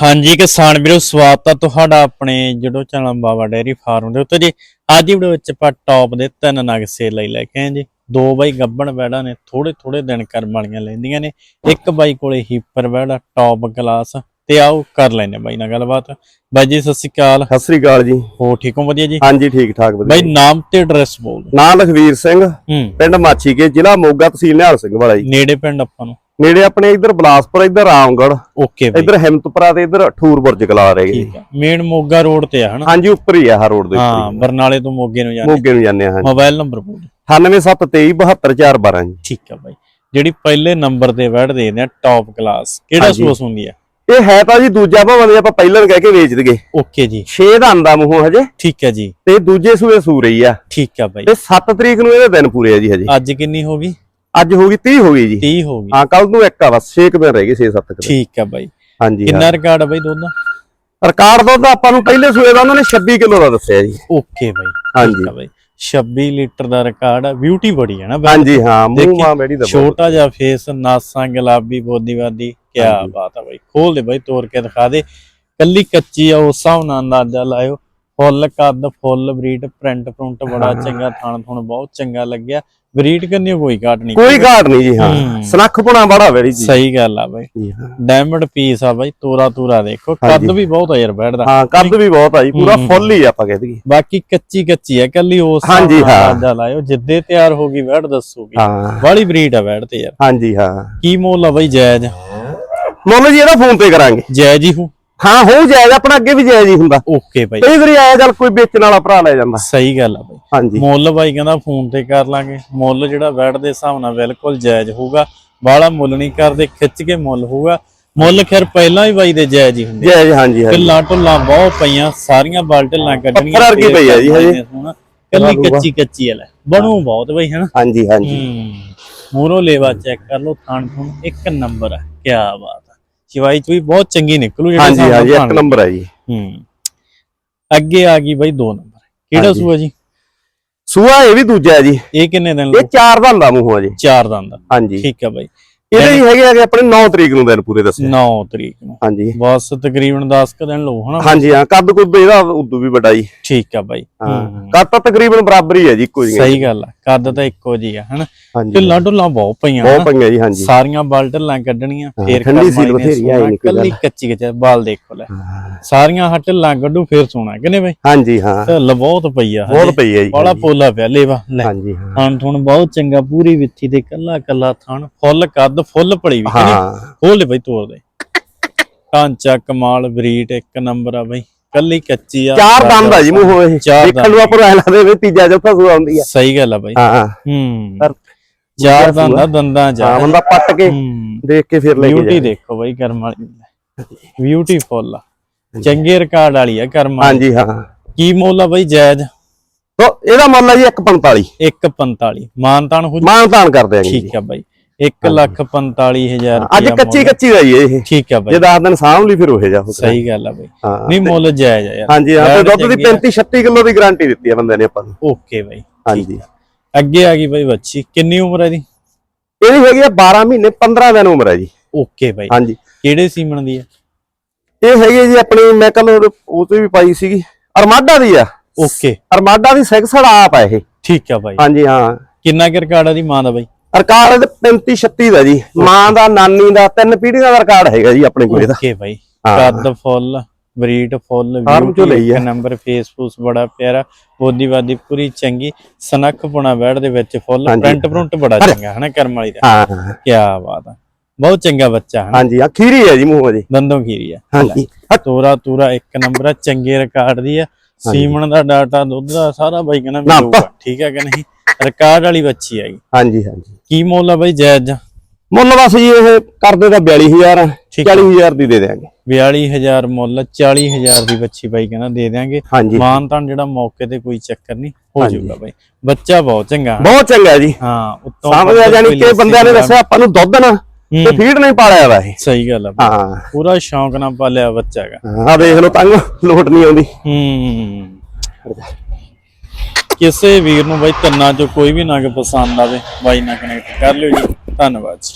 ਹਾਂਜੀ ਕਿਸਾਨ ਵੀਰੋ ਸਵਾਗਤ ਹੈ ਤੁਹਾਡਾ ਆਪਣੇ ਜਿਹੜੋ ਚੈਨਲ ਬਾਬਾ ਡੇਰੀ ਫਾਰਮ ਦੇ ਉੱਤੇ ਜੀ। ਅੱਜ ਦੀ ਵੀਡੀਓ ਵਿੱਚ ਆਪਾਂ ਟੌਪ ਦੇ ਤਿੰਨ ਨਗ ਸੇਲ ਲਈ ਲੈ ਕੇ ਆਏ ਜੀ। ਦੋ ਬਾਈ ਗੱਬਣ ਬੈੜਾਂ ਨੇ ਥੋੜੇ ਥੋੜੇ ਦਿਨ ਕਰਮ ਵਾਲੀਆਂ ਲੈਂਦੀਆਂ ਨੇ। ਇੱਕ ਬਾਈ ਕੋਲੇ ਹੀਪਰ ਬੈੜਾ ਟੌਪ ਕਲਾਸ ਤੇ ਆਓ ਕਰ ਲੈਨੇ ਬਾਈ ਨਾਲ ਗੱਲਬਾਤ। ਬਾਈ ਜੀ ਸਤਿ ਸ਼੍ਰੀ ਅਕਾਲ। ਸਤਿ ਸ੍ਰੀ ਅਕਾਲ ਜੀ। ਹੋ ਠੀਕ ਹੋ? ਵਧੀਆ ਜੀ? ਹਾਂਜੀ ਠੀਕ ਠਾਕ ਵਧੀਆ ਬਾਈ ਨਾਮ ਤੇ ਐਡਰੈਸ ਬੋਲ ਦਿਓ। ਨਾਂ ਲਖਵੀਰ ਸਿੰਘ ਪਿੰਡ ਮਾਛੀਕੇ ਜ਼ਿਲ੍ਹਾ ਮੋਗਾ ਤਹਿਸੀਲ ਨਿਹਾਲ ਸਿੰਘ ਵਾਲਾ ਜੀ। ਨੇੜੇ ਪਿੰਡ ਆਪਾਂ ਨੂੰ। ਨੇੜੇ ਆਪਣੇ ਇੱਧਰ ਬਲਾਸਪੁਰ ਇੱਧਰ ਰਾਮਗੜ ਓਕੇ ਬਾਈ। ਇੱਧਰ ਹਿੰਮਤਪੁਰਾ ਤੇ ਇੱਧਰ ਠੂਰ ਬੁਰਜ ਕਲਾ ਰਹੇ ਜੀ ਠੀਕ ਹੈ। ਮੇਨ ਮੋਗਾ ਰੋਡ ਤੇ ਆ ਹਨਾ? ਹਾਂਜੀ ਉੱਪਰ ਹੀ ਆ ਆਹ ਰੋਡ ਦੇ ਹਾਂ ਉੱਪਰ ਹੀ। ਬਰਨਾਲੇ ਤੋਂ ਮੋਗੇ ਨੂੰ ਜਾਣਾ ਮੋਗੇ ਨੂੰ ਜਾਂਦੇ ਆ ਹਾਂਜੀ। ਮੋਬਾਈਲ ਨੰਬਰ ਬੋਲ। ਦਿਓ। 9723 ਜੀ। ਠੀਕ ਆ ਬਾਈ। ਜਿਹੜੀ ਪਹਿਲੇ ਨੰਬਰ ਤੇ ਵੜ ਦੇ ਨੇ ਟੌਪ ਕਲਾਸ ਕਿਹੜਾ। ਸੂਸ ਹੁੰਦੀ ਆ? ਇਹ ਹੈ ਤਾਂ ਜੀ ਦੂਜਾ ਭਾਵੇਂ ਦੇ ਆਪਾਂ ਪਹਿਲਾਂ ਕਹਿ ਕੇ ਵੇਚ ਦਈਏ। ਓਕੇ ਜੀ। 6 ਦਾ ਆਂਦਾ ਮੂੰਹੋਂ ਹਜੇ। ਠੀਕ ਹੈ ਜੀ। ਤੇ ਦੂਜੇ ਸੂਏ ਸੂ ਰਹੀ ਆ। ਠੀਕ ਆ ਬਾਈ। ਤੇ 7 ਤਰੀਕ ਨੂੰ ਇਹਦੇ ਦਿਨ ਪੂਰੇ ਆ ਜੀ ਹਜੇ। ਅੱਜ ਕਿੰਨੀ ਹੋ ਗਈ? ਅੱਜ ਹੋ ਗਈ 30 ਹੋ ਗਈ ਜੀ। 30 ਹੋ ਗਈ। ਹਾਂ ਕੱਲ ਨੂੰ ਇੱਕ ਆ ਬਸ 6 ਦਿਨ ਰਹਿ ਗਏ 6-7 ਦਿਨ। ਠੀਕ ਆ ਬਾਈ। ਹਾਂਜੀ ਕਿੰਨਾ ਰਿਕਾਰਡ ਆ ਬਾਈ ਦੁੱਧ ਦਾ ਰਿਕਾਰਡ ਦੁੱਧ ਆਪਾਂ ਨੂੰ ਪਹਿਲੇ ਸੂਏ ਦਾ ਉਹਨਾਂ ਨੇ 26 ਕਿਲੋ ਦਾ ਦੱਸਿਆ ਜੀ। ਓਕੇ ਬਾਈ ਹਾਂਜੀ। ਬਾਈ। 26 ਲੀਟਰ ਦਾ ਰਿਕਾਰਡ ਆ ਬਿਊਟੀ ਬੜੀ ਹੈ ਨਾ ਬਾਈ। ਹਾਂਜੀ ਹਾਂ ਮੂੰਹ ਮਾਂ ਬੈੜੀ ਦਾ। ਛੋਟਾ ਜਿਹਾ ਫੇਸ ਨਾਸਾਂ ਗੁਲਾਬੀ ਬੋਦੀਵਾਦੀ ਕੀ। ਬਾਤ ਆ ਬਾਈ। ਖੋਲ ਦੇ ਬਾਈ ਤੋੜ ਕੇ ਦਿਖਾ ਦੇ। ਕੱਲੀ ਕੱਚੀ ਆ ਉਸ ਹਿਸਾਬ ਨਾਲ ਅੰਦਾਜ਼ਾ ਲਾਇਓ। ਫੁੱਲ ਕੱਦ ਫੁੱਲ ਬਰੀਡ ਪ੍ਰਿੰਟ ਪ੍ਰਿੰਟ ਬੜਾ। ਚੰਗਾ ਥਣ ਥਣ ਬਹੁਤ ਚੰਗਾ ਲੱਗਿਆ। ਬਰੀਡ ਕਰਨੀ ਕੋਈ ਘਾਟ ਨਹੀਂ। ਕੋਈ ਘਾਟ ਨਹੀਂ ਜੀ ਹਾਂ। ਸਨੱਖ ਪੁਣਾ ਬੜਾ ਬੈੜੀ ਜੀ। ਸਹੀ ਗੱਲ ਆ ਬਾਈ। ਡਾਇਮੰਡ ਪੀਸ ਆ ਬਾਈ ਤੋਰਾ ਤੋਰਾ ਦੇਖੋ ਕੱਦ। ਵੀ ਬਹੁਤ ਆ ਯਾਰ ਬੈਠਦਾ ਹਾਂ ਕੱਦ ਵੀ ਬਹੁਤ ਆ ਜੀ ਪੂਰਾ। ਫੁੱਲ ਹੀ ਆਪਾਂ ਕਹਿ ਦਈਏ। ਬਾਕੀ ਕੱਚੀ ਕੱਚੀ ਆ ਕੱਲੀ ਉਸ ਹਾਂਜੀ, ਹਾਂ। ਅੰਦਾਜ਼ਾ ਲਾਇਓ ਜਿੱਦੇ ਤਿਆਰ ਹੋ ਗਈ ਬੈਠ ਦੱਸੂਗੀ। ਹਾਂ। ਬਾਲੀ ਬਰੀਡ ਆ ਬੈਠ ਤੇ ਯਾਰ। ਹਾਂਜੀ ਹਾਂ। ਕੀ ਮੁੱਲ ਆ ਬਾਈ ਜਾਇਜ਼ ਮੁੱਲ ਜੀ ਇਹਦਾ ਫੋਨ ਤੇ ਕਰਾਂਗੇ। ਜਾਇਜ਼ ਹੀ ਹੋ ਹਾਂ ਹੋ ਜਾਏਗਾ ਆਪਣਾ ਅੱਗੇ ਵੀ ਜਾਇਜ਼ ਹੀ ਹੁੰਦਾ। ਓਕੇ ਬਾਈ। ਕਈ ਵਾਰੀ ਆਇਆ ਚੱਲ ਕੋਈ ਵੇਚਣ ਵਾਲਾ ਭਰਾ ਲੈ ਜਾਂਦਾ। ਸਹੀ ਗੱਲ ਆ ਬਾਈ। ਹਾਂਜੀ। ਮੁੱਲ ਬਾਈ ਕਹਿੰਦਾ ਫੋਨ ਤੇ ਕਰ ਲਾਂਗੇ। ਮੁੱਲ ਜਿਹੜਾ ਬੈਠ ਦੇ ਹਿਸਾਬ ਨਾਲ ਬਿਲਕੁਲ ਜਾਇਜ਼ ਹੋਊਗਾ। ਬਾਲਾ ਮੁੱਲ ਨਹੀਂ ਕਰਦੇ ਖਿੱਚ ਕੇ ਮੁੱਲ ਹੋਊਗਾ। ਮੁੱਲ ਖੈਰ ਪਹਿਲਾਂ ਹੀ ਬਾਈ ਦੇ ਜਾਇਜ਼ ਹੀ ਹੁੰਦੇ ਜਾਇਜ਼ ਹਾਂਜੀ ਹਾਂਜੀ। ਢਿੱਲਾਂ ਢੁੱਲਾਂ ਬਹੁਤ ਪਈਆਂ ਸਾਰੀਆਂ ਬਾਲਟਲਾਂ ਕੱਢਣੀਆਂ ਪੱਥਰ ਵਰਗੀ ਪਈ ਆ ਜੀ ਹਜੇ। ਕੱਲੀ ਕੱਚੀ ਕੱਚੀ ਆ ਲੈ। ਬਣੂ ਬਹੁਤ ਬਈ ਹਨਾ? ਹਾਂਜੀ ਹਾਂਜੀ। ਮੂਰੋ ਲੇਵਾ ਚੈੱਕ ਕਰ ਲਓ ਥਾਣ ਥੁਣ ਇੱਕ ਨੰਬਰ ਆ। ਕੀ ਬਾਤ। ਚਵਾਈ ਚ ਵੀ ਬਹੁਤ ਚੰਗੀ ਨਿਕਲੂ ਜਿਹੜੇ ਹਾਂਜੀ ਹਾਂਜੀ ਇੱਕ ਨੰਬਰ ਆ ਜੀ। ਹੂੰ। ਅੱਗੇ ਆ ਗਈ ਬਈ ਦੋ ਨੰਬਰ। ਕਿਹੜਾ। ਸੂਆ ਜੀ? ਸੂਆ ਇਹ ਵੀ ਦੂਜਾ ਹੈ ਜੀ। ਇਹ ਕਿੰਨੇ ਦਿਨ ਇਹ ਲਓ ਚਾਰ ਦਾ ਮੂੰਹੋਂ ਜੀ। ਚਾਰ ਦਿਨ ਦਾ। ਹਾਂਜੀ। ਠੀਕ ਆ ਬਾਈ। ਇਹਦੇ ਹੀ ਹੈਗੇ ਆ ਆਪਣੇ 9 ਤਰੀਕ ਨੂੰ ਦਿਨ ਪੂਰੇ ਦੱਸੇ। 9 ਤਰੀਕ ਨੂੰ। ਹਾਂਜੀ। ਬਸ ਤਕਰੀਬਨ 10 ਕ ਦਿਨ ਲਓ ਹਨਾ? ਹਾਂਜੀ ਹਾਂ ਕੱਦ ਕੁੱਦ ਇਹਦਾ ਉਦੋਂ ਵੀ ਵੱਡਾ ਜੀ। ਠੀਕ ਆ ਬਾਈ। ਹਾਂ। ਕੱਦ ਤਾਂ ਤਕਰੀਬਨ ਬਰਾਬਰ ਹੀ ਹੈ ਜੀ ਇੱਕੋ ਜੀ ਸਹੀ ਗੱਲ ਆ। ਕੱਦ ਤਾਂ ਇੱਕੋ ਜੀ ਆ ਹਨਾ? ਢਿੱਲਾਂ ਢੁੱਲਾਂ ਬਹੁਤ ਪਈਆਂ ਬਹੁਤ। ਪਈਆਂ ਜੀ ਹਾਂਜੀ। ਸਾਰੀਆਂ ਬਾਲ ਢਿੱਲਾਂ ਕੱਢਣੀਆਂ ਹਾਂ, ਫੇਰ ਠੰਡੀ ਸੀਲ ਬਥੇਰੀ ਆ, ਇਹ ਸੋਹਣਾ, ਨੀ ਕੋਈ ਕੱਲੀ। ਕੱਚੀ ਕੱਚੀ ਬਾਲ ਦੇਖੋ ਲੈ। ਹਾਂ। ਸਾਰੀਆਂ ਹਾਂ ਢਿੱਲਾਂ ਕੱਢੂ ਫੇਰ ਸੋਣਾ ਕਿਨੇ ਬਾਈ? ਹਾਂਜੀ ਹਾਂ। ਢਿੱਲ ਬਹੁਤ ਪਈ ਆ ਬਹੁਤ ਪਈ ਹੈ ਜੀ ਬੜਾ ਪੋਲਾ ਪਿਆ ਲੇਵਾ ਲੈ। ਹਾਂਜੀ ਹਾਂ। ਥਣ ਥੁਣ ਬਹੁਤ ਚੰਗਾ ਪੂਰੀ ਵਿੱਥੀ ਦੇ ਕੱਲਾ ਕੱਲਾ ਥਣ ਫੁੱਲ ਕੱਦ ਫੁੱਲ ਪੜੀ ਵੀ ਹਾਂ। ਖੋਲ ਬਈ ਤੋੜ ਦੇ। ਢਾਂਚਾ ਕਮਾਲ ਬਰੀਟ ਇੱਕ ਨੰਬਰ ਆ ਬਈ। ਕੱਲੀ ਕੱਚੀ ਆ। ਚਾਰ ਦੰਦ ਆ ਜੀ ਮੂੰਹੋਂ ਇਹ। ਦੇਖਣ ਨੂੰ ਆਪਾਂ ਐਂ ਲੱਗਦਾ ਵੀ ਤੀਜਾ ਚੌਥਾ ਸੂਆ ਹੁੰਦੀ ਆ। ਸਹੀ ਗੱਲ ਆ ਬਈ। ਹਾਂ ਹੂੰ। ਚਾਰ ਦੰਦਾਂ ਦੰਦਾਂ ਹਾਂ ਜਾ ਬੰਦਾ ਪੱਟ ਕੇ ਹੂੰ। ਦੇਖ ਕੇ ਫਿਰ ਲੈ ਕੇ ਬਿਊਟੀ ਦੇਖੋ ਬਈ ਕਰਮ ਵਾਲੀ ਬਿਊਟੀਫੁੱਲ ਆ। ਚੰਗੇ ਰਿਕਾਰਡ ਵਾਲੀ ਆ ਕਰਮ ਹਾਂਜੀ ਹਾਂ। ਕੀ ਮੁੱਲ ਆ ਬਈ ਜਾਇਜ਼? ਤੋ ਇਹਦਾ ਮੁੱਲ ਹੈ ਜੀ 145 145 ਮਾਨਤਾਨ ਹੋ ਮਾਨ ਤਾਨ ਕਰ ਦਿਆਂਗੇ ਜੀ। ਠੀਕ ਆ ਬਾਈ। 1 ਲੱਖ 45000 ਅੱਜ ਕੱਚੀ। ਕੱਚੀ ਦਾ ਹੀ ਇਹ। ਠੀਕ ਆ ਜੇ ਬਾਈ 10 ਦਿਨ ਸਾਂਭ ਲਈ ਫਿਰ ਉਹ ਜਾ ਸਹੀ ਗੱਲ ਆ ਬਾਈ। ਹਾਂ ਨਹੀਂ ਮੁੱਲ ਜਾਇਜ਼ ਆ ਯਾਰ। ਹਾਂਜੀ ਹਾਂ ਤੇ ਬੈਠ ਦੁੱਧ ਦੀ ਚੰਗੀ ਆ। 35 36 ਕਿਲੋ ਦੀ ਗਾਰੰਟੀ ਦਿੱਤੀ ਆ ਬੰਦੇ ਨੇ ਆਪਾਂ ਨੂੰ। ਓਕੇ ਬਾਈ ਹਾਂਜੀ। ਅੱਗੇ ਆ ਗਈ ਬਾਈ ਬੱਚੀ ਕਿੰਨੀ ਉਮਰ ਹੈ ਦੀ ਇਹਦੀ ਹੈਗੀ ਆ 12 ਮਹੀਨੇ 15 ਦਿਨ ਉਮਰ ਹੈ ਜੀ। ਓਕੇ ਬਾਈ। ਹਾਂਜੀ। ਕਿਹੜੇ ਸੀਮਣ ਦੀ ਇਹ ਹੈਗੀ ਜੀ ਆਪਣੀ ਮੈਂ ਕੱਲ ਉਹ ਤੇ ਵੀ ਪਾਈ ਸੀਗੀ। ਅਰਮਾਡਾ ਦੀ ਆ। ਓਕੇ। ਅਰਮਾਡਾ ਦੀ ਸੈਕਸੜ ਆਪ ਆ ਇਹ। ਠੀਕ ਆ ਬਾਈ। ਹਾਂਜੀ ਹਾਂ। ਕਿੰਨਾ ਕੁ ਰਿਕਾਰਡ ਆ ਦੀ ਮਾਂ ਦਾ ਬਾਈ? ਰਿਕਾਰਡ 35 36 ਦਾ ਜੀ। ਮਾਂ ਦਾ ਨਾਨੀ ਦਾ ਤਿੰਨ ਪੀੜ੍ਹੀਆਂ ਦਾ ਰਿਕਾਰਡ ਹੈਗਾ ਜੀ ਆਪਣੇ ਕੋਲ ਇਹਦਾ ਓਕੇ ਬਾਈ। ਹਾਂ। ਕੱਦ ਫੁੱਲ ਬਰੀਡ ਫੁੱਲ ਫਾਰਮ ਚੋਂ ਲਈ ਆ। ਨੰਬਰ ਫੇਸਬੁੱਕ ਬੜਾ ਪਿਆਰਾ ਬੋਦੀਵਾਦੀ ਪੂਰੀ ਚੰਗੀ ਸਨੱਖ ਪੁਣਾ ਬੈੜ ਦੇ ਵਿੱਚ ਫੁੱਲ। ਪ੍ਰਿੰਟ ਪ੍ਰਿੰਟ ਬੜਾ ਚੰਗਾ ਹਨਾ ਕਰਮ ਵਾਲੀ ਦਾ? ਹਾਂ। ਕੀ ਬਾਤ ਆ। ਬਹੁਤ ਚੰਗਾ ਬੱਚਾ ਹਨਾ? ਹਾਂਜੀ ਅਖੀਰੀ ਹੈ ਜੀ ਮੂੰਹੋਂ ਜੀ। ਦੰਦੋਂ ਖੀਰੀ ਆ। ਹਾਂਜੀ। ਤੋਰਾ ਤੂਰਾ ਇੱਕ ਨੰਬਰ ਆ ਚੰਗੇ ਰਿਕਾਰਡ ਦੀ ਆ। ਸੀਮਣ ਦਾ ਡਾਟਾ ਦੁੱਧ ਦਾ ਸਾਰਾ ਬਾਈ ਕਹਿੰਦਾ ਮਿਲੂਗਾ ਠੀਕ ਆ ਕਿ ਨਹੀਂ? ਰਿਕਾਰਡ ਵਾਲੀ ਬੱਚੀ ਹੈਗੀ ਹਾਂਜੀ ਹਾਂਜੀ। ਕੀ ਮੁੱਲ ਆ ਬਾਈ ਜਾਇਜ਼? ਜਾ ਮੁੱਲ ਬਸ ਜੀ ਇਹ ਕਰਦੇ ਤਾਂ 42000 ਆ, ਠੀਕ ਆ। 40000 ਦੀ ਦੇ ਦੇਾਂਗੇ 42000 ਮੁੱਲ 40000 ਦੀ ਬੱਚੀ ਬਾਈ ਕਹਿੰਦਾ ਦੇ ਦਿਆਂਗੇ। ਹਾਂਜੀ। ਮਾਨ ਤਾਂ ਜਿਹੜਾ ਮੌਕੇ ਤੇ ਕੋਈ ਚੱਕਰ ਨਹੀਂ ਹੋ ਹਾਂਜੀ। ਜਾਊਗਾ ਬਾਈ। ਬੱਚਾ ਬਹੁਤ ਚੰਗਾ। ਬਹੁਤ ਚੰਗਾ ਜੀ। ਹਾਂ ਉੱਤੋਂ ਸਮਝਿਆ ਜਾਨੀ ਕਿ ਬੰਦਿਆਂ ਨੇ ਦੱਸਿਆ ਆਪਾਂ ਨੂੰ ਦੁੱਧ ਨਾ ਤੇ ਹੂੰ, ਫੀਡ ਨਹੀਂ ਪਾਲਿਆ ਵਾ ਇਹ। ਸਹੀ ਗੱਲ ਆ ਬਾਈ। ਹਾਂ। ਪੂਰਾ ਸ਼ੌਂਕ ਨਾਲ ਪਾਲਿਆ ਬੱਚਾ ਹੈਗਾ। ਆ ਦੇਖ ਲਓ ਤੰਗ ਲੋਟ ਨਹੀਂ ਆਉਂਦੀ। ਹੂੰ। ਕਿਸੇ ਵੀਰ ਨੂੰ ਬਾਈ ਤਿੰਨਾਂ ਚੋਂ ਕੋਈ ਵੀ ਨਗ ਪਸੰਦ ਆਵੇ, ਬਾਈ ਨਾਲ ਕਨੈਕਟ ਕਰ ਲਿਓ ਜੀ। ਧੰਨਵਾਦ ਜੀ।